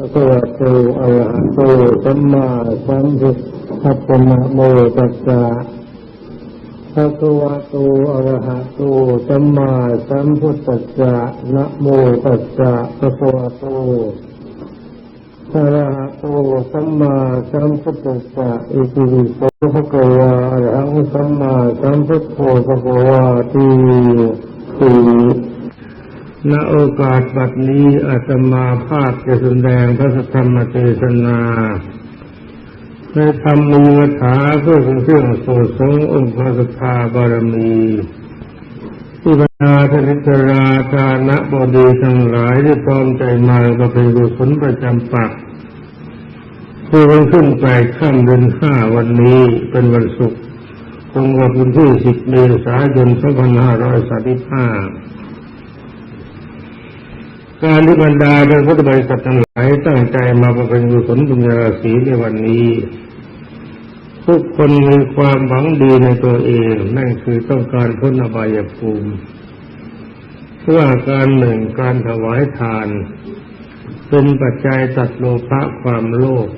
พระพุทธโตอะระหะโตสัมมาสัมพุทธัสสะโมตัสสะพระพุทธโตอระหะโตสัมมาสัมพุทธัสสะนะโมตัสสะพระพุทธโตอระหะโตสัมมาสัมพุทธัสสะอิติปิโสภะคะวะอรหังสัมมาสัมพุทโธภะคะวะติติ ณโอกาสบัดนี้อาตมาภาพจะแสดงพระธรรมเทศนาในธรรมมีคาถาเพื่อเป็นเครื่องโสดสงองค์พระสทธาบารมีที่บรรดาธนิจราชาณบดีทั้งหลายที่พร้อมใจมาก็เป็นกุศลประจำปักคือวันขึ้นแปดค่ำเดือนห้าวันนี้เป็นวันศุกร์ตรงกับวันที่สิบเมษายนสองพันห้าร้อยสามสิบห้า การที่บรรดาเดินพุทธบริษัททั้งหลายตั้งใจมาประเป็นกุศลบุญญาราศีในวันนี้ ทุกคนมีความหวังดีในตัวเอง นั่นคือต้องการพ้นอบายภูมิเพราะว่าการหนึ่งการถวายทาน เป็นปัจจัยตัดโลภะความโลภ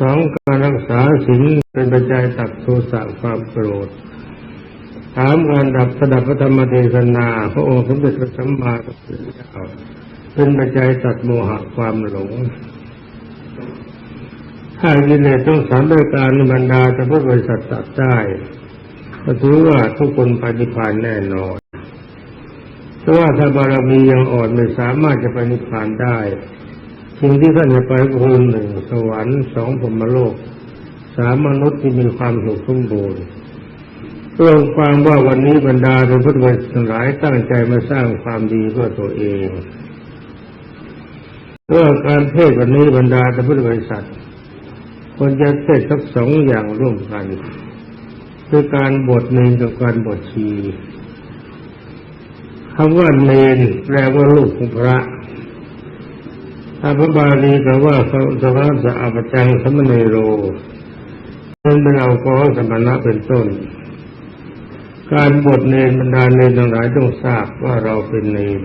สองการรักษาศีลเป็นปัจจัยตัดโทสะความโกรธ ถามการดับสดับพระธรรมเทศนาพระองค์สมเด็จพระสัมมาสัมพุทธเจ้าเป็นปัจจัยตัดโมหะความหลง ถ้ากิเลสต้องสามด้วยการบรรดาจะพุทธบริษัทตัดได้ก็ถือว่าทุกคนปฏิภาณแน่นอนเพราะว่าถ้าบารมียังอ่อนไม่สามารถจะปนิพานได้สิ่งที่ท่านจะไปคือหนึ่งสวรรค์สองพรมโลกสามมนุษย์ที่มีความสุขสมบูรณ์ รวมความว่าวันนี้บรรดาเป็นพุทธบริษัทหลายตั้งใจมาสร้างความดีเพื่อตัวเองเรื่องการเทศวันนี้บรรดาเป็นพุทธบริษัทควรจะเทศสักสองอย่างร่วมกันคือการบทเนนกับการบทชีคำว่าเนนแปลว่าลูกของพระถ้าพระบาลีก็ว่าสวัสดิ์อาปจังสมเนโรเป็นเป็นเอากอสมณะเป็นต้น การบทเนรบรรดาเนรทั้งหลายต้องทราบว่าเราเป็นเนร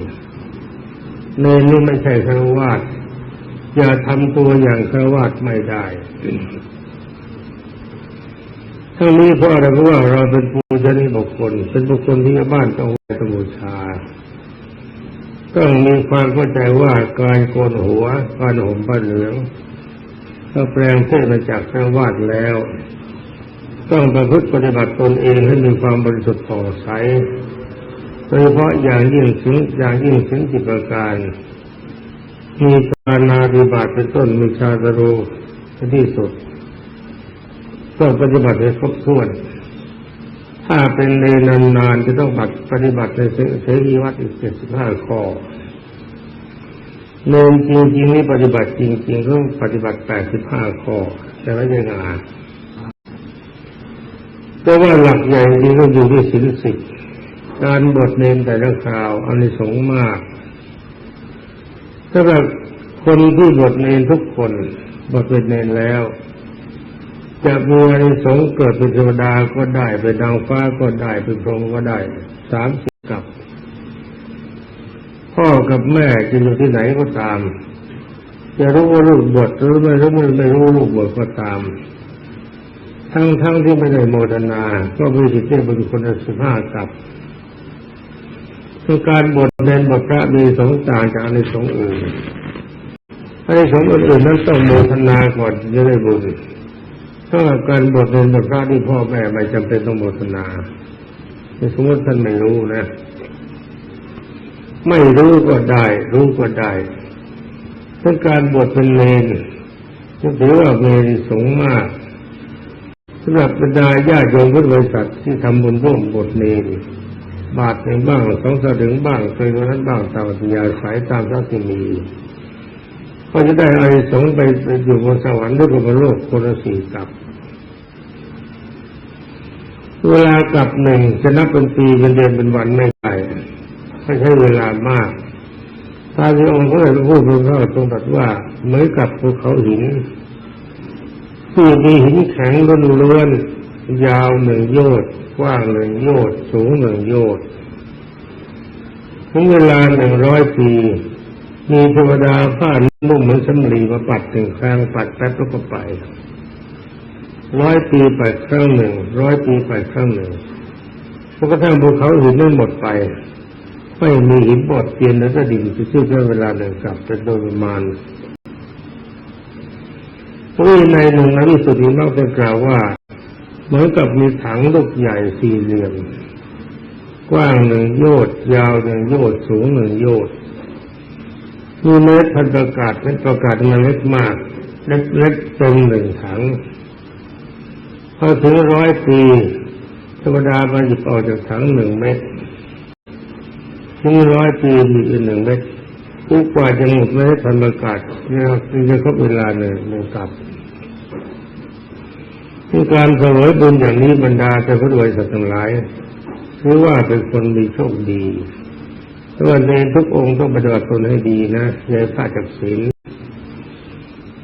เนรนี่ไม่ใช่ฆราวาสอย่าทำตัวอย่างฆราวาสไม่ได้ทั้งนี้เพราะอะไรเพราะว่าเราเป็นปูชนีบุคคล เป็นบุคคลที่บ้านต้องไหว้บูชาต้องมีความเข้าใจว่าการโกนหัวการห่มผ้าเหลืองถ้าแปลงเพศมาจากฆราวาสแล้ว ต้องประพฤติปฏิบัติตนเองให้มีความบริสุทธิ์ผ่อใสโดยเฉพาะอย่างยิ่งถึงอย่างยิ่งถึงจิตประการ มีปานาธิบาตเป็นต้นมีชาตรูเป็นที่สุด ต้องปฏิบัติให้ครบถ้วน ถ้าเป็นในนานๆจะต้องบัตปฏิบัติในเสรีวัดอีกเจ็ดสิบห้าข้อเนนจริงๆนี่ปฏิบัติจริงๆต้องปฏิบัติแปดสิบห้าข้อแต่ไม่ยังไง แต่ว่าหลักใหญ่จริงก็อยู่ที่ศีลสิบการบทเนนแต่ละคราวอันนิสงส์มากถ้าแบบคนที่บทเนนทุกคนบทเป็นเนนแล้ว จะมีอานิสงส์เกิดเป็นเทวดาก็ได้เป็นดาวฟ้าก็ได้เป็นพรหมก็ได้สามสิบกับพ่อกับแม่จะอยู่ที่ไหนก็ตาม จะรู้ว่าลูกบทหรือไม่รู้ไม่รู้ลูกบทก็ตาม ทั้งทั้งที่ไม่ได้โมทนา ก็มีสิทธิ์ที่เป็นคนสิบห้ากับคือการบทเรียนบทพระมีสองต่างจากในสงอื่นในสงอื่นนั้นต้องโมทนาก่อนจะได้บุญถ้าการบทเรียนบทพระที่พ่อแม่ไม่จำเป็นต้องโมทนาในสมมติท่านไม่รู้นะ ไม่รู้ก็ได้ รู้ก็ได้ถ้าการบทเป็นเลนก็ถือว่าเมนสูงมาก สำหรับบรรดาญาโยมพุทธบริษัทที่ทำบุญร่วมบทเนรบาทหนึ่งบ้างสองสลึงบ้างเคยวันนั้นบ้างตามปัญญาสายตามทัศนีก็จะได้อะไรสงไปไปอยู่บนสวรรค์หรือบนโลกคนละสี่กับ เวลากลับหนึ่งจะนับเป็นปีเป็นเดือนเป็นวันไม่ได้ไม่ใช่เวลามากตาที่องค์พระเดชพระคุณพระทรงตรัสว่าเหมือนกับภูเขาหิน ที่มีหินแข็งล้วนๆยาวหนึ่งโยชน์กว้างหนึ่งโยชน์สูงหนึ่งโยชน์ถึงเวลาหนึ่งร้อยปี มีเทวดาผ้านุ่มเหมือนสำลีมาปัดถึงครั้งปัดแป๊บแล้วก็ไปร้อยปีไปครั้งหนึ่งร้อยปีไปครั้งหนึ่งจนกระทั่งภูเขาหินนั้นหมดไป ไม่มีหินบอดเตียนแล้วก็ดิ่งจะชื่อเวลาหนึ่งกลับเป็นโดยประมาณ พระในหนึ่งในวิสุทธิมรรคได้กล่าวว่า เหมือนกับมีถังลูกใหญ่สี่เหลี่ยม กว้างหนึ่งโยชน์ยาวหนึ่งโยชน์สูงหนึ่งโยชน์มีเม็ดพันประกาศเม็ดประกาศมันเล็กมาก เล็กเล็กเต็มหนึ่งถังพอถึงร้อยปีธรรมดามาหยิบออกจากถังหนึ่งเม็ดถึงร้อยปีมีอีกหนึ่งเม็ด ผู้กว่าจะหมดเม็ดพันประกาศเนี่ยจะครบเวลาหนึ่งหนึ่งกลับที่การเสวยบุญอย่างนี้บรรดาแต่พระรวยสัตว์ทั้งหลายถือว่าเป็นคนมีโชคดีแต่ว่าในทุกองค์ต้องปฏิบัติตนให้ดีนะอย่าพลาดจากศีล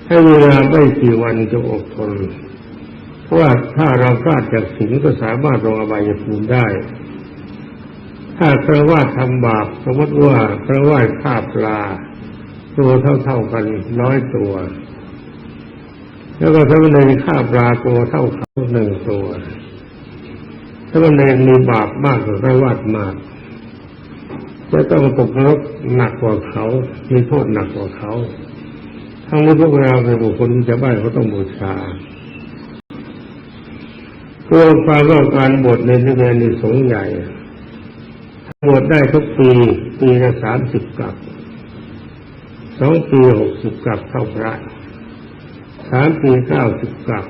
ให้เวลาไม่กี่วันจะอดทน เพราะว่าถ้าเราพลาดจากศีลก็สามารถลงอบายภูมิได้ ถ้าพระว่าทำบาปสมมติว่าพระว่าฆ่าปลา ตัวเท่าๆกันร้อยตัว แล้วก็ถ้ามันเลยฆ่าปลาตัวเท่าเขาหนึ่งตัว ถ้ามันเลยมีบาปมากกว่าพระวาดมากจะต้องตกนรกหนักกว่าเขา มีโทษหนักกว่าเขา ทั้งหมดพวกเราเป็นบุคคลชาวบ้านเขาต้องบูชาตัวความต้อการบวชในนิเวศนสงใหญ่ บวชได้ทุกปี ปีละสามสิบกับสองปีหกสิบกับเท่าพระสามปีเก้าสิบกับ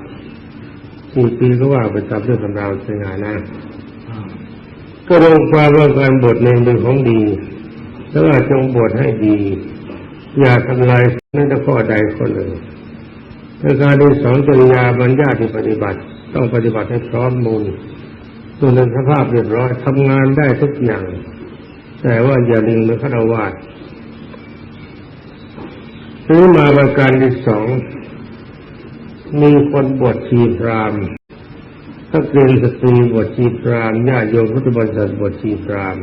สี่ปีก็ว่าไปตามเรื่องตำราวเป็นงานนะก็ลงความว่าการบวชในเป็นของดีแล้วว่าจงบวชให้ดี อย่าทำลายนั่นแต่ข้อใดข้อหนึ่งในการที่สอนจริยาบรรยาที่ปฏิบัติ ต้องปฏิบัติให้พร้อมมูล ดูในสภาพเรียบร้อยทำงานได้ทุกอย่าง แต่ว่าอย่าลืมในฆราวาสทีนี้มาประการที่สองมีคนบวชชีพรามถ้าเกณฑ์สตรีบวชชีพรามญาติโยมพุทธบริษัทบวชชีพราม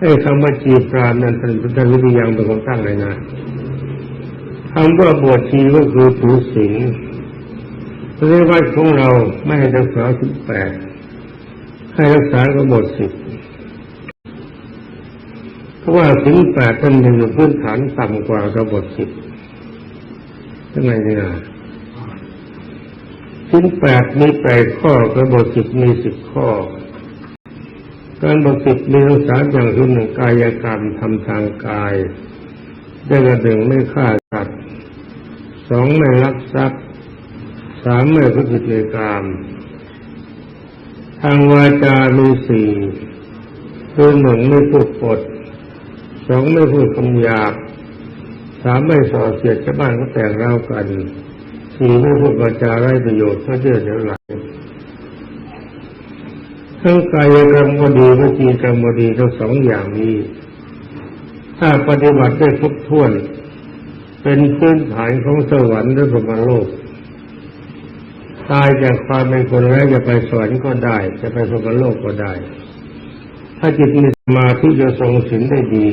ไอ้คำว่าชีพรามนั้นท่านท่านวิทยังเป็นคนตั้งเลยนะคำว่าบวชชีก็คือถือศีลพระวัดของเราไม่ให้รักษาสิบแปด ให้รักษาก็หมดสิบเพราะว่าสิบแปดท่านยังอยู่พื้นฐานต่ำกว่ากบฏสิบยังไงเนี่ยสิบแปดมีแปดข้อกบฏสิบมีสิบข้อ การบทสิบมีทั้งสาอย่างคือหนึ่งกายกรรมทำทางกาย ได้กระหนึ่งไม่ฆ่าสัตว์สองไม่ลักทรัพย์สามไม่พูดผิดในกาม ทางวาจามีสี่คือหนึ่งไม่พูดปดสองไม่พูดคำหยาบสามไม่ส่อเสียดชาวบ้านก็แต่งเล่ากันสี่ไม่พูดวาจาไร้ประโยชน์เพราเชื่อเสียหลังทั้งกายกรรมก็ดีวิจีกรรมก็ดีทั้งสองอย่างนี้ ถ้าปฏิบัติได้ครบถ้วน เป็นพื้นฐานของสวรรค์และพรหมโลก ตายจากความเป็นคนแล้วจะไปสวรรค์ก็ได้ จะไปพรหมโลกก็ได้ ถ้าจิตมีสมาธิจะทรงศีลได้ดี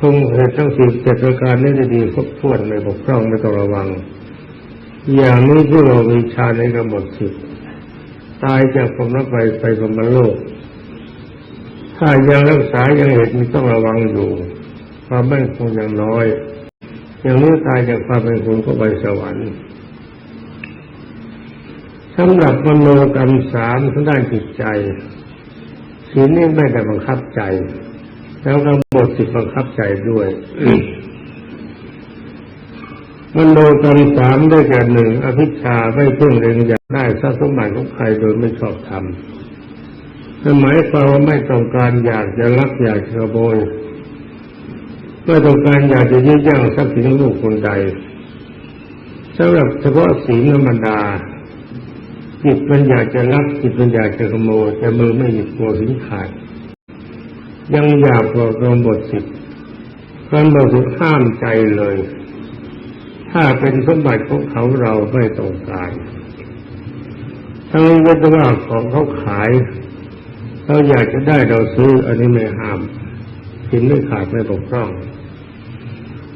ทรงเหตุทั้งสิบเจ็ดประการได้ดีครบถ้วนไม่บกพร่องไม่ต้องระวัง อย่างนี้ที่เราวิชาในกำหนดสิบตายจากผมแล้วไปไปพรหมโลก ถ้ายังรักษายังเหตุมีต้องระวังอยู่ ความไม่คงยังน้อย อย่างนี้ตายจากความเป็นคนก็ไปสวรรค์ สำหรับมโนกรรมสามทางด้านจิตใจศีลนี่ไม่ได้บังคับใจ แล้วก็บทสิบังคับใจด้วยมโนกรรมสามได้แก่หนึ่งอภิชาไม่เพิ่งเร็งอยากได้ทรัพย์สมบัติของใครโดยไม่ชอบทำนั่นหมายความว่าไม่ต้องการอยากจะลักอยากจะโมยไม่ต้องการอยากจะยื้อย่งทรัพย์สินของลูกคนใดสำหรับเฉพาะศีลธรรมดา จิตมันอยากจะรักจิตมันอยากจะขโมยแต่มือไม่หยิบโมสินขาด ยังอยากกว่ากำบทสิทธิ์การบทสิทธิ์ห้ามใจเลย ถ้าเป็นสมบัติของเขาเราไม่ต้องการทั้งนี้ก็ว่าของเขาขาย เราอยากจะได้เราซื้อ อันนี้ไม่ห้ามสินไม่ขาดไม่บกพร่อง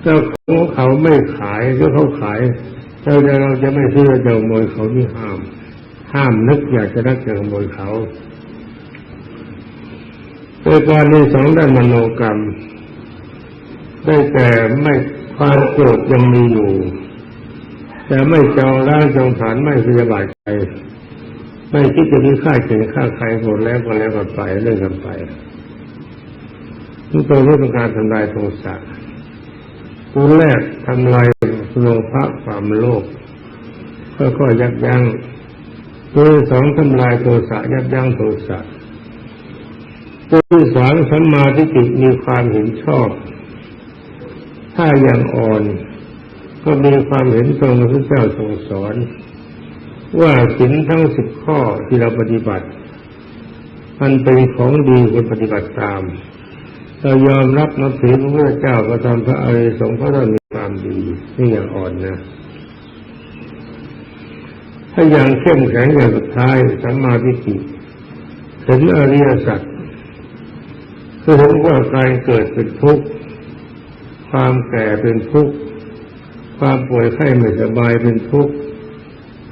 เจ้าของเขาไม่ขายก็เขาขายเราจะเราจะไม่ซื้อจะขโมยเขาที่ห้าม ห้ามนึกอยากจะรักจะขโมยเขาโดยการในสองด้านมโนกรรม ได้แต่ไม่ความโกรธยังมีอยู่ แต่ไม่จองร่างจองฐานไม่พยาบาทใครไม่คิดจะมีค่าเขียนค่าใครหมดแล้วก็แล้วกันไปเรื่องกันไปนี่ตัวนี้เป็นการทำลายโทสะตัวแรกทำลายโลภะความโลภค่อยๆยับยั้ง ตัวที่สองทำลายโทสะยับยั้งโทสะตัวที่สามสัมมาทิฏฐิมีความเห็นชอบ ถ้ายังอ่อน ก็มีความเห็นตรงที่พระเจ้าทรงสอน ว่าศีลทั้งสิบข้อที่เราปฏิบัติ มันเป็นของดีควรปฏิบัติตามเรายอมรับนับถือพระพุทธเจ้าก็ทำพระอริยสงฆ์เพราะเรามีความดีนี่อย่างอ่อนนะ ถ้าอย่างเข้มแข็งอย่างสุดท้ายสัมมาทิฏฐิเห็นอริยสัจคือเห็นว่าการเกิดเป็นทุกข์ความแก่เป็นทุกข์ความป่วยไข้ไม่สบายเป็นทุกข์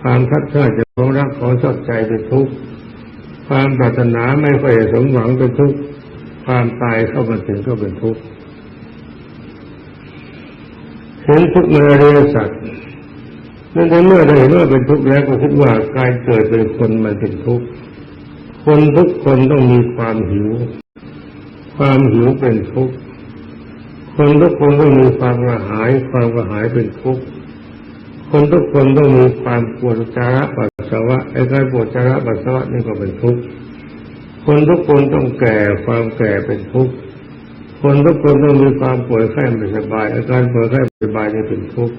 ความทัดทานจะของรักของชอบใจเป็นทุกข์ความปรารถนาไม่ค่อยสมหวังเป็นทุกข์ความตายเข้ามาถึงก็เป็นทุกข์เห็นทุกข์ในอริยสัจ นั่นเมื่อได้เห็นว่าเป็นทุกข์แล้วก็คิดว่าการเกิดเป็นคนมันเป็นทุกข์คนทุกคนต้องมีความหิว ความหิวเป็นทุกข์คนทุกคนต้องมีความกระหาย ความกระหายเป็นทุกข์คนทุกคนต้องมีความปวดจาระปัสสาวะไอ้การปวดจาระปัสสาวะนี่ก็เป็นทุกข์คนทุกคนต้องแก่ความแก่เป็นทุกข์คนทุกคนต้องมีความป่วยไข้ไม่สบาย อาการป่วยไข้ไม่สบายนี่เป็นทุกข์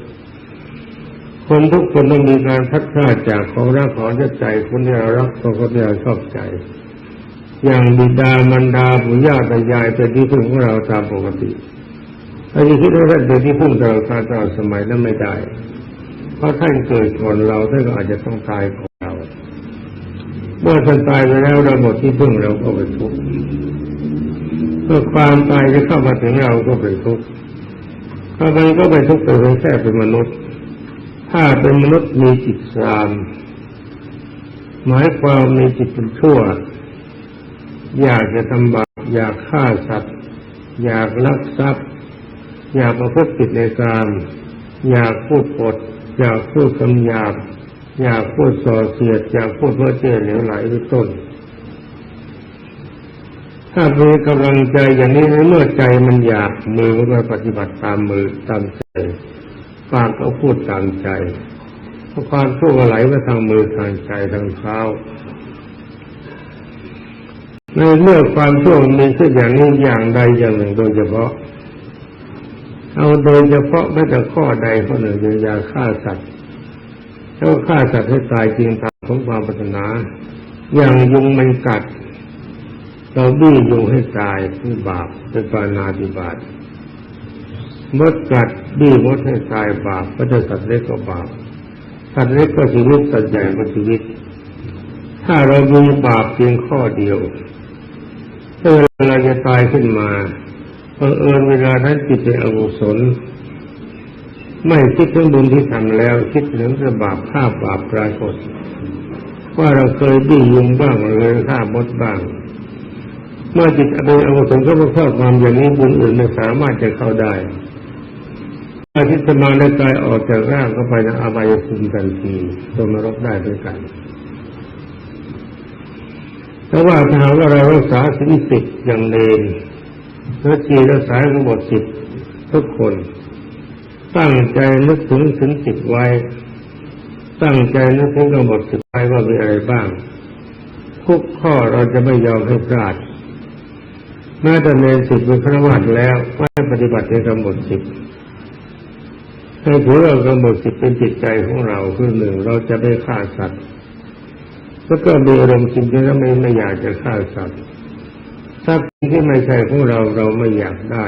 คนทุกคนต้องมีการพัดพลาดจากของรักของใจคนที่เรารักคนที่เราชอบใจ อย่างบิดามารดาปู่ย่าตายายเป็นที่พึ่งของเราตามปกติถ้าจะคิดว่าท่านเป็นที่พึ่งตลอดกาลตลอดสมัยนั้นไม่ได้ เพราะท่านเกิดก่อนเราท่านก็อาจจะต้องตายก่อนเรา เมื่อท่านตายไปแล้วเราหมดที่พึ่งเราก็เป็นทุกข์เมื่อความตายจะเข้ามาถึงเราก็เป็นทุกข์ถ้ามันก็เป็นทุกข์แต่เพียงแค่เป็นมนุษย์ ถ้าเป็นมนุษย์มีจิตสาม หมายความมีจิตเป็นชั่ว อยากจะทำบาปอยากฆ่าสัตว์ อยากลักทรัพย์ อยากประพฤติผิดในกามอยากพูดปด อยากพูดคำหยาบอยากพูดส่อเสียด อยากพูดเพื่อเจ้เหลวไหลเป็นต้น ถ้ามีกำลังใจอย่างนี้เมื่อใจมันอยากมือก็ปฏิบัติตามมือตามใจ ปากก็พูดตามใจเพราะความชั่วไหลมาทางมือทางใจทางเท้าในเมื่อความชั่วมีขึ้นอย่างนี้อย่างใดอย่างหนึ่งโดยเฉพาะ เอาโดยเฉพาะไม่แต่ข้อใดข้อหนึ่งอย่าฆ่าสัตว์แล้วฆ่าสัตว์ให้ตายจริงตามของความปรารถนา อย่างยุงมันกัดเราบี้ยุงให้ตายคือบาปเป็นปานาติบาต มดกัดบี้มดให้ตายบาปก็จะสัตว์เล็กก็บาปสัตว์เล็กก็ชีวิตสัตว์ใหญ่ก็ชีวิต ถ้าเรามีบาปเพียงข้อเดียวถ้าเวลาจะตายขึ้นมาบังเอิญเวลานั้นจิตเป็นอกุศลไม่คิดถึงบุญที่ทำแล้ว คิดถึงแต่บาปฆ่าบาปปรากฏว่าเราเคยบี้ยุงบ้างเลยฆ่ามดบ้าง เมื่อจิตเป็นอกุศลก็มาครอบความอย่างนี้บุญอื่นไม่สามารถจะเข้าได้ ถ้าทิสมาและกายออกจากร่างก็ไปในอบายภูมิทันทีตัวนรกได้ด้วยกันแต่ว่าถ้าหากว่าเรารักษาสินสิบอย่างเลนและจีรักษาทั้งหมดสิบทุกคน ตั้งใจนึกถึงสินสิบไว้ ตั้งใจนึกถึงทั้งหมดสิบไว้ว่ามีอะไรบ้าง ทุกข้อเราจะไม่ยอมให้พลาดแม้แต่เนรสิบเป็นพระวัตแล้วไม่ปฏิบัติในกำหนดสิบ ให้ถือเรากำหนดสิบเป็นจิตใจของเราคือหนึ่งเราจะไม่ฆ่าสัตว์แล้วก็มีอารมณ์จริงๆแล้วไม่ไม่อยากจะฆ่าสัตว์ทรัพย์ที่ไม่ใช่ของเราเราไม่อยากได้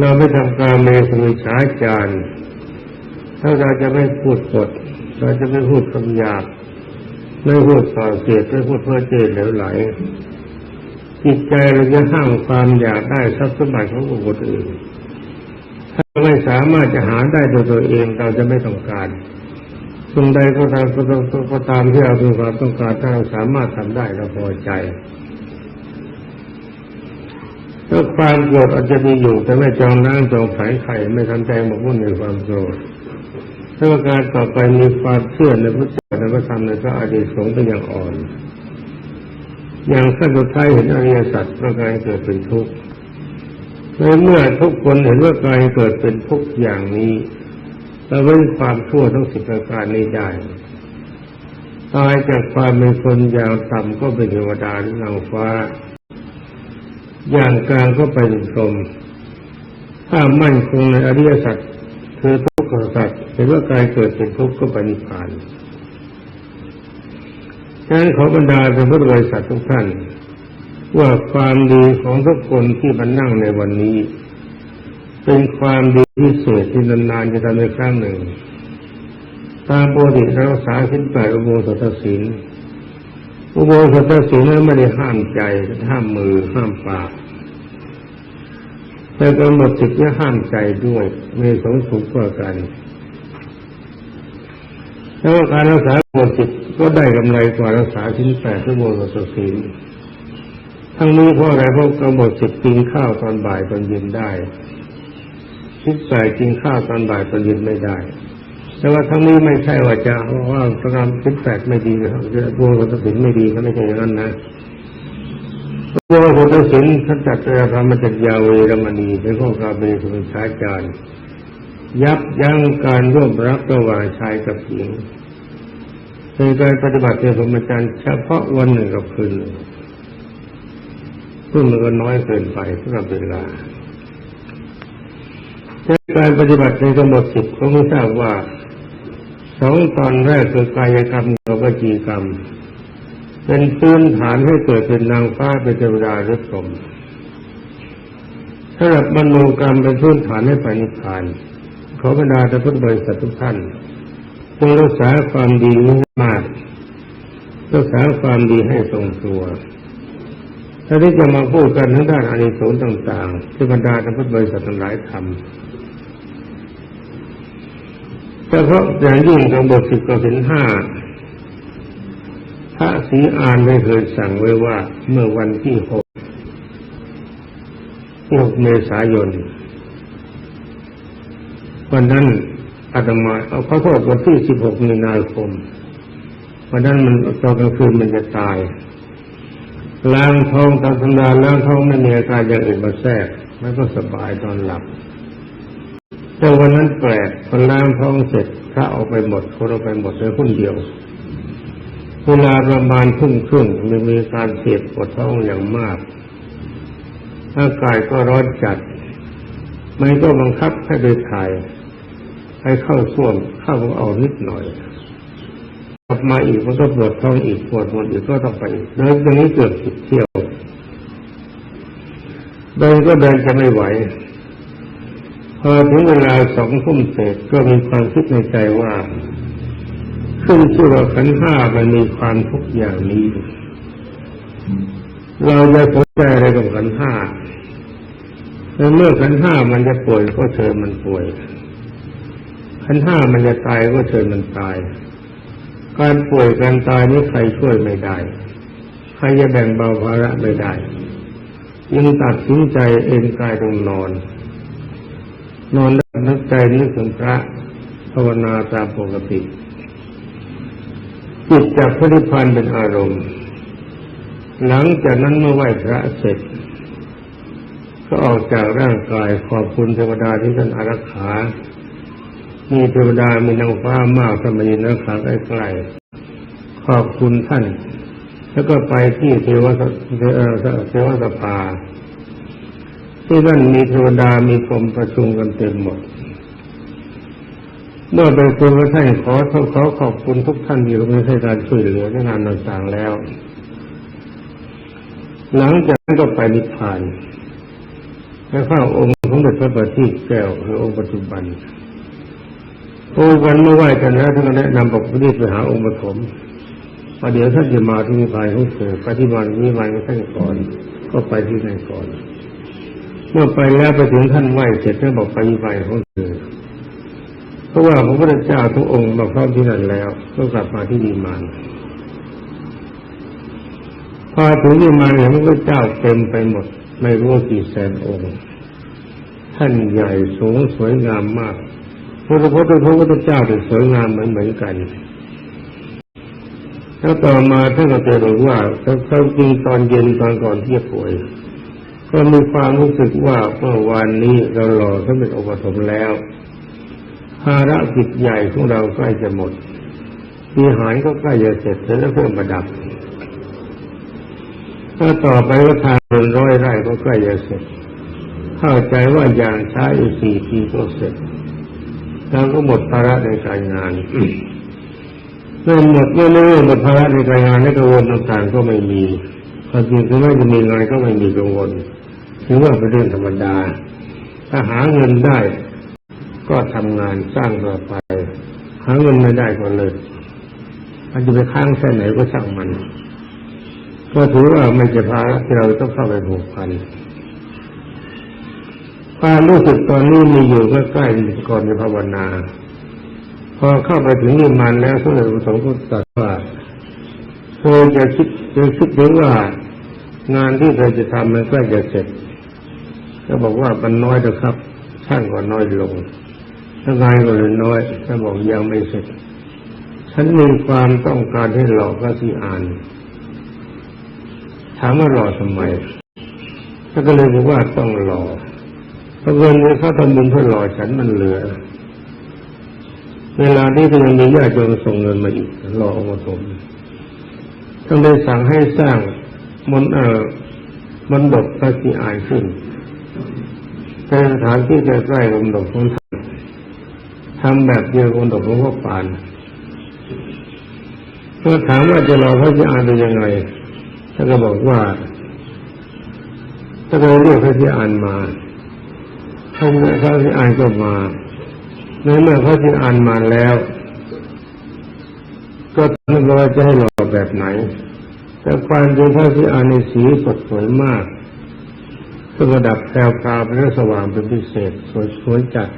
เราไม่ทำการเมสมิชาจารถ้าเราจะไม่พูดปดเราจะไม่พูดคำหยาบไม่พูดส่อเสียดไม่พูดเพื่อเจริญเหลวไหลจิตใจเราจะห้ามความอยากได้ทรัพย์สมบัติของบุคคลอื่น ถ้าไม่สามารถจะหาได้โดยตัวเองเราจะไม่ต้องการสิ่งใดก็ตามก็ตามก็ตามที่เราเป็นความต้องการถ้าเราสามารถทำได้เราพอใจถ้าความโกรธอาจจะมีอยู่แต่ไม่จองล้างจองไขไข่ไม่ทำใจหมกมุ่นในความโกรธถ้าการต่อไปมีความเชื่อในพระเจ้าในพระธรรมในพระอดีตสงฆ์เป็นอย่างอ่อน อย่างขั้นสุดท้ายเห็นอริยสัจประการเกิดเป็นทุกข์ ในเมื่อทุกคนเห็นว่าการเกิดเป็นทุกอย่างนี้เราเว้นความชั่วทั้งสิบประการนี้ได้ตายจากความเป็นคนอย่างต่ำก็เป็นเทวดาหรือนางฟ้า อย่างกลางก็เป็นพรหมถ้ามั่นคงในอริยสัจคือทุกขสัจเห็นว่าการเกิดเป็นทุกข์ก็เป็นนิพพานฉะนั้นขอบรรดาเป็นพุทธบริษัททุกท่าน ว่าความดีของทุกคนที่มานั่งในวันนี้ เป็นความดีพิเศษที่นานๆจะทำในครั้งหนึ่ง ตามปกติรักษาขึ้นไปอุโบสถศีลอุโบสถศีลนั้นไม่ได้ห้ามใจห้ามมือห้ามปากแต่กำหนดจิตและห้ามใจด้วยไม่สงสุขกว่ากันแล้วการรักษาหมดจิตก็ได้กำไรกว่ารักษาชิ้นแปดที่โมสถศีล ทั้งนี้เพราะอะไรเพราะกำหนดจิตกินข้าวตอนบ่ายตอนเย็นได้ชิ้นแปดกินข้าวตอนบ่ายตอนเย็นไม่ได้ แต่ว่าทั้งนี้ไม่ใช่ว่าจะว่าประการชิ้นแปดไม่ดีนะครับโมสถศีลไม่ดีก็ไม่ใช่อย่างนั้นนะโมสถศีลท่านจัดเระธรรมจักรยาเวรมณีเป็นข้อการเป็นสุนทราจารย์ยับยั้งการร่วมรักระหว่างชายกับหญิงเป็นการปฏิบัติในพรหมจรรย์เฉพาะวันหนึ่งกับคืนหนึ่ง ซึ่งมันก็น้อยเกินไปสำหรับเวลาการปฏิบัติในทั้งหมดสิบก็ไม่ทราบว่าสองตอนแรกคือกายกรรมกับวจีกรรม เป็นพื้นฐานให้เกิดเป็นนางฟ้าเป็นเทวดาหรือพรหมสำหรับมโนกรรมเป็นพื้นฐานให้ไปนิพพานขอบรรดาท่านพุทธบริษัททุกท่านจงรักษาความดีมากรักษาความดีให้ทรงตัว ถ้าที่จะมาพูดกันทั้งด้านอานิสงส์ต่าง ๆ ที่บรรดาท่านพุทธบริษัททั้งหลายทำเฉพาะอย่างยิ่งตรงบทสิบกับสินห้าพระศรีอานได้เคยสั่งไว้ว่าเมื่อวันที่หกหกเมษายน วันนั้นอาตมาเอาเขาโทษวันที่สิบหกมีนาคม วันนั้นมันตอนกลางคืนมันจะตาย ล้างท้องตามธรรมดาล้างท้องไม่มีอาการอย่างอื่นมาแทรกมันก็สบายตอนหลับ แต่วันนั้นแปลกพอล้างท้องเสร็จพระออกไปหมดคนออกไปหมดเลยคนเดียวเวลาประมาณทุ่มครึ่งมันมีการเสียดปวดท้องอย่างมากอากาศก็ร้อนจัด มันก็บังคับให้ไปถ่าย ให้เข้าส้วมเข้าออกนิดหน่อย ลับมาอีกมันก็ปวดท้องอีกปวดหมดอีกก็ต้องไปอีกแล้วตรงนี้เกิดสิบเที่ยวเดินก็เดินจะไม่ไหว พอถึงเวลาสองทุ่มเศษก็มีความคิดในใจว่า ขึ้นชื่อว่าขันห้ามันมีความทุกอย่างนี้ เราจะสนใจอะไรกับขันห้าในเมื่อขันห้ามันจะป่วยก็เชิญมันป่วยขันห้ามันจะตายก็เชิญมันตาย การป่วยการตายนี้ใครช่วยไม่ได้ ใครจะแบ่งเบาภาระไม่ได้ยิ่งตัดสินใจเอ็นกายตรงนอน นอนแล้วนึกใจนึกถึงพระภาวนาตามปกติจิตจากพระนิพพานเป็นอารมณ์ หลังจากนั้นเมื่อไหว้พระเสร็จ ก็ออกจากร่างกายขอบคุณเทวดาที่ท่านอารักขา มีเทวดามีนางฟ้ามากสมัยนักขาใกล้ๆขอบคุณท่าน แล้วก็ไปที่เทวสเทวสภาที่นั่นมีเทวดามีพรมประชุมกันเต็มหมดเมื่อไปคุยกับท่านขอขอขอบคุณทุกท่านที่ร่วมให้การช่วยเหลือในงานต่างๆแล้ว หลังจากนั้นก็ไปนิพพานแล้วข้าองค์ของเด็จพระบัณฑิตแก้วคือองค์ปัจจุบัน องค์วันเมื่อไหวกันแล้วท่านก็แนะนำบอกรีบไปหาองค์ปฐมว่าเดี๋ยวท่านจะมาที่นิพพานของเธอไปที่บ้านนิพพานของท่านก่อน ก็ไปที่นั่นก่อน เมื่อไปแล้วไปถึงท่านไหวเสร็จท่านบอกไปไปของเธอเพราะว่าพระพุทธเจ้าทุกองค์มาเข้าที่นั่นแล้วก็กลับมาที่ดีมานพอถึงดีมานเห็นพระเจ้าเต็มไปหมด ไม่รู้ว่ากี่แสนองค์ ท่านใหญ่สูงสวยงามมาก พระพุทธพระพุทธเจ้าเป็นสวยงามเหมือนเหมือนกันแล้วต่อมาท่านก็จะบอกว่าเขาจริงตอนเย็นตอนก่อนที่จะป่วย ก็มีความรู้สึกว่าเมื่อวานนี้เราหล่อสำเร็จอุปสมแล้วภารกิจใหญ่ของเราใกล้จะหมดวิหารก็ใกล้จะเสร็จแล้วเพิ่มประดับถ้าต่อไปก็ทางเดินร้อยไร่ก็ใกล้จะเสร็จเข้าใจว่าอย่างช้าอีกสี่ปีก็เสร็จ แล้วก็หมดภาระในการงานเมื่อหมดเมื่อเรื่องหมดภาระในการงานและกังวลต่างๆก็ไม่มีความจริงถึงแม้จะมีงานก็ไม่มีกังวลถือว่าเป็นเรื่องธรรมดา ถ้าหาเงินได้ ก็ทำงานสร้างต่อไป หาเงินไม่ได้ก็เลยอาจจะไปค้างแค่ไหนก็ช่างมัน ก็ถือว่าไม่จะพาระที่เราต้องเข้าไปผูกพัน ความรู้สึกตอนนี้มีอยู่ใกล้ๆก่อนจะภาวนา พอเข้าไปถึงนิมมานแล้วสมเด็จพระสงฆ์ก็ตรัสว่าเธอจะคิดจะคิดถึงว่างานที่เธอจะทำมันใกล้จะเสร็จก็บอกว่ามันน้อยนะครับ ช่างก็น้อยลงถ้างานก็เลยน้อยถ้าบอกยังไม่เสร็จ ฉันมีความต้องการให้หลอกพระที่อ่านถามว่าหล่อทำไมท่าก็เลยบอกว่าต้องหล่อ เพราะเงินที่เขาทำบุญเพื่อหล่อฉันมันเหลือ เวลานี้ก็ยังมีญาติโยมส่งเงินมาอีกรอเอมาสมท่านได้สั่งให้สร้างมนเอ่อมันดบพระที่อานขึ้นเป็นสถานที่ใกล้ๆกับมนดบของท่านทำแบบเดียวกับมนดบของพ่อปานก็ถามว่าจะรอพระที่อ่านเป็นยังไงท่านก็บอกว่าถ้าเราเรียกพระที่อ่านมา ท่านพระที่อ่านก็มาในเมื่อพระที่อ่านมาแล้ว ก็ท่านว่าจะให้รอแบบไหน แต่ความจริงพระที่อ่านในสีสดสวยมากก็ระดับแพรวพราวเป็นสว่างเป็นพิเศษ สวยสวยจัด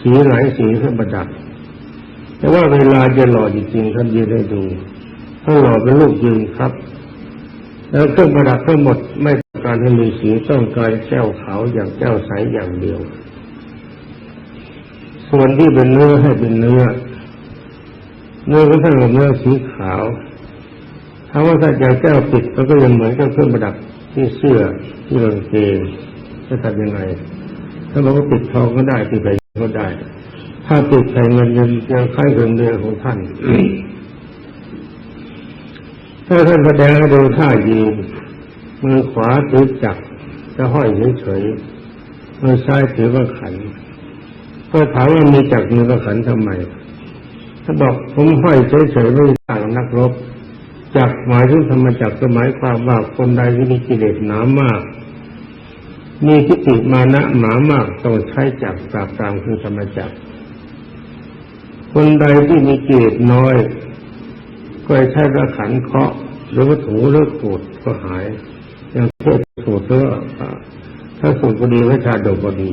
สีหลายสีเพื่อประดับ แต่ว่าเวลาจะหล่อจริงๆท่านยืนให้ดูถ้าหล่อเป็นลูกยืนครับ แล้วเครื่องประดับทั้งหมดไม่ต้องการให้มีสีต้องการแก้วขาวอย่างแก้วใสอย่างเดียว ส่วนที่เป็นเนื้อให้เป็นเนื้อ เนื้อก็ท่านกับเนื้อสีขาวถ้าว่าถ้าจะแก้วปิดมันก็ยังเหมือนกับเครื่องประดับที่เสื้อที่กางเกงจะทำยังไง ถ้าเราก็ปิดทองก็ได้ปิดไปก็ได้ ถ้าปิดใส่เงินยังยังคล้ายกับเนื้อของท่าน ถ้าท่านแสดงให้ดูท่ายืนมือขวาถือจักรจะห้อยเฉยๆมือซ้ายถือว่าขันก็ถามว่ามีจักรมือว่าขันทำไมถ้าบอกผมห้อยเฉยๆไม่ต่างนักรบจักรหมายถึงธรรมจักรก็หมายความว่าคนใดที่มีกิเลสหนามาก มีทิฏฐิมานะหมามากต้องใช้จักรปราบตามคือธรรมจักรคนใดที่มีกิเลสน้อย ก็ใช้ระขันเคาะหรือว่าถูหรือขูดก็หาย อย่างพวกสูตรหรือถ้าสูตรก็ดีวิชาดกก็ดี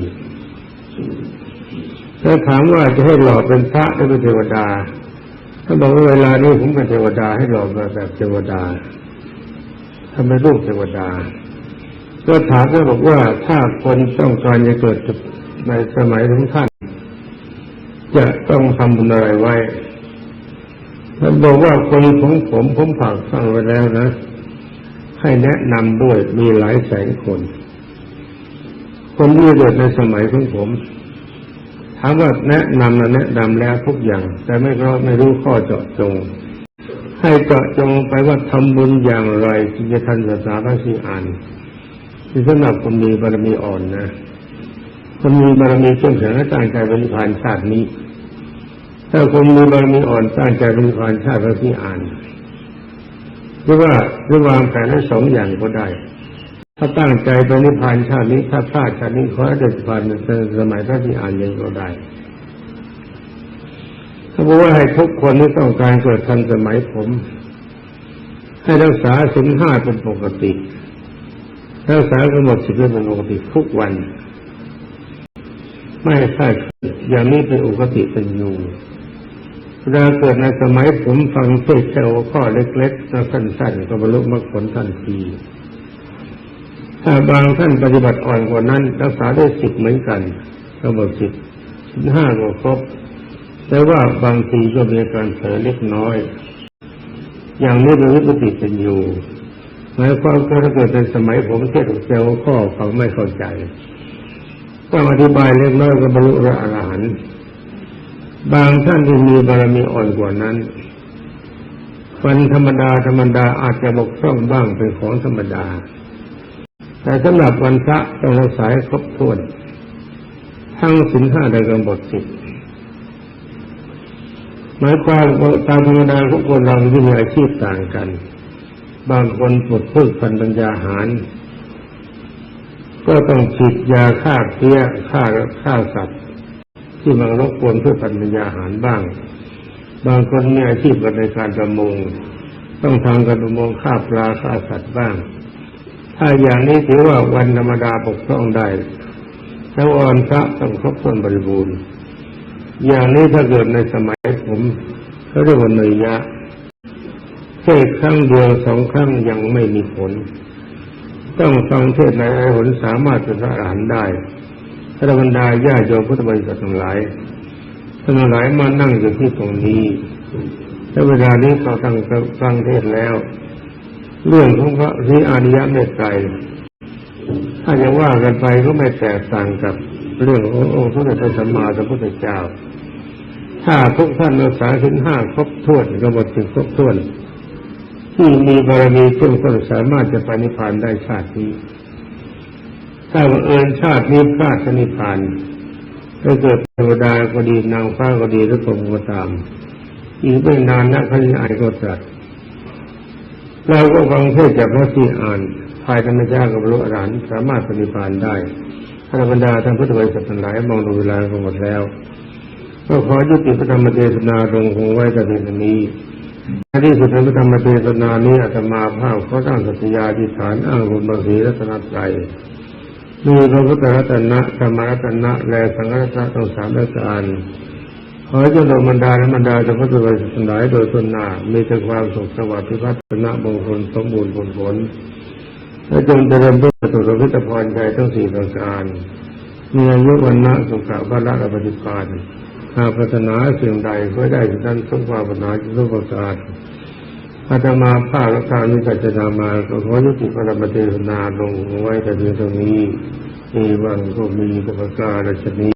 ถ้าถามว่าจะให้หล่อเป็นพระหรือเป็นเทวดาถ้าบอกว่าเวลานี้ผมเป็นเทวดาให้หล่อแบบเทวดาทำเป็นรูปเทวดาก็ถามก็บอกว่าถ้าคนต้องการจะเกิดในสมัยของท่านจะต้องทำบุญอะไรไว้ ท่านบอกว่าคนของผมผมฝากฟังไว้แล้วนะ ให้แนะนำด้วยมีหลายแสนคน คนที่เกิดในสมัยของผมถามว่าแนะนำนะแนะนำแล้วทุกอย่าง แต่ไม่รู้ไม่รู้ข้อเจาะจง ให้เจาะจงไปว่าทำบุญอย่างไรที่จะทันศาสนาพระสีอ่านที่สำหรับคนมีบารมีอ่อนนะคนมีบารมีเข้มแข็งและตั้งใจบริพานชาตินี้ ถ้าคนมีบารมีอ่อนตั้งใจบริพานชาติพระสีอ่านหรือว่าหรือวางแผนให้สองอย่างก็ได้ ถ้าตั้งใจไปนิพพานชาตินี้ถ้าพลาดชาตินี้ขอให้ได้นิพพานในสมัยพระที่อ่านยังก็ได้ถ้าบอกว่าให้ทุกคนที่ต้องการเกิดทันสมัยผม ให้รักษาสินห้าเป็นปกติรักษากำหนดสิบเป็นปกติทุกวัน ไม่คาดคิดอย่างนี้เป็นอุกติเป็นยู่ เวลาเกิดในสมัยผมฟังเทศน์แค่หัวข้อเล็กๆแล้วสั้นๆก็บรรลุมรรคผลทันที ถ้าบางท่านปฏิบัติอ่อนกว่านั้น รักษาได้สิบเหมือนกันกำหนดสิบห้าก็ครบ แต่ว่าบางทีก็มีการเผลอเล็กน้อย อย่างนี้เป็นวิปติเป็นอยู่หมายความว่าถ้าเกิดในสมัยผมเทศน์แค่หัวข้อฟังไม่เข้าใจต้องอธิบายเล็กน้อยก็บรรลุพระอรหันต์ บางท่านที่มีบารมีอ่อนกว่านั้น ฟันธรรมดาธรรมดาอาจจะบกพร่องบ้างเป็นของธรรมดา แต่สำหรับวันพระต้องรักษาให้ครบถ้วน ทั้งสินห้าได้กำหนดสิบหมายความว่าตามธรรมดาทุกคนเราที่มีอาชีพต่างกัน บางคนปวดพึ่งฟันปัญญาหาร ก็ต้องฉีดยาฆ่าเพี้ยฆ่าฆ่าสัตว์ ที่มันรบกวนเพื่อปัญญาหารบ้าง บางคนมีอาชีพในการประมง ต้องทำการประมงฆ่าปลาฆ่าสัตว์บ้าง ถ้าอย่างนี้ถือว่าวันธรรมดาปกป้องได้แล้ววันพระต้องครบถ้วนบริบูรณ์ อย่างนี้ถ้าเกิดในสมัยผมเขาเรียกว่าเนยยะเทศครั้งเดียวสองครั้งยังไม่มีผล ต้องฟังเทศในไอหนสามารถเป็นพระอรหันต์ได้ พระบรรดาญาโยมพุทธบริษัททั้งหลายทั้งหลายมานั่งอยู่ที่ตรงนี้และเวลานี้เราตั้งฟังเทศแล้ว เรื่องของพระศรีอาริยะเมตไตรถ้าจะว่ากันไปก็ไม่แตกต่างกับเรื่องขององค์พระเดชพรสัมมาสัมพุทธเจ้า ถ้าทุกท่านรักษาถึงห้าครบถ้วนก็หมดถึงครบถ้วน ที่มีบารมีเพิ่มต้นสามารถจะไปนิพพานได้ชาตินี้ ถ้าบังเอิญชาตินี้พลาดจะนิพพานถ้าเกิดเทวดาก็ดีนางฟ้าก็ดีหรือผมก็ตาม อีกไม่นานนักพระนิอายก็ตรัสเราก็ฟังเทศจากพระที่อ่านภายธรรมชาติกับบรรลุอรหันต์สามารถปฏิพานได้ท่านบรรดาท่านพุทธบริษัททั้งหลายมองดูเวลาก็หมดแล้ว ก็ขอยุติพระธรรมเทศนาลงคงไว้แต่เพียงนี้ที่สุดในพระธรรมเทศนานี้อาตมาภาพเขาตั้งสัตยาธิษฐานอ้างบุญบารมีรัตนตรัย มีพระพุทธรัตนะธรรมรัตนะและสังฆรัตนะทั้งสามระการขอจ้าดวงบรรดาและบรรดาจะพุทธบริษัททั้งหลายโดยต้นหน้ามีแต่ความสุขสวัสดิ์พิพัฒนะมงคลสมบูรณ์ผลผลและจงเจริญด้วยสุขวิตพรใจทั้งสี่ประการมีอายุวันนะสุขะพละและปฏิภาณหากปรารถนาสิ่งใดก็ได้สิ่งนั้นสมความปรารถนาทุกประการ อาตมาภาคและการนิจัจนามาก็ขอยุติพระธรรมเทศนาลงไว้แต่เพียงเท่านี้เอวังก็มีประการชนี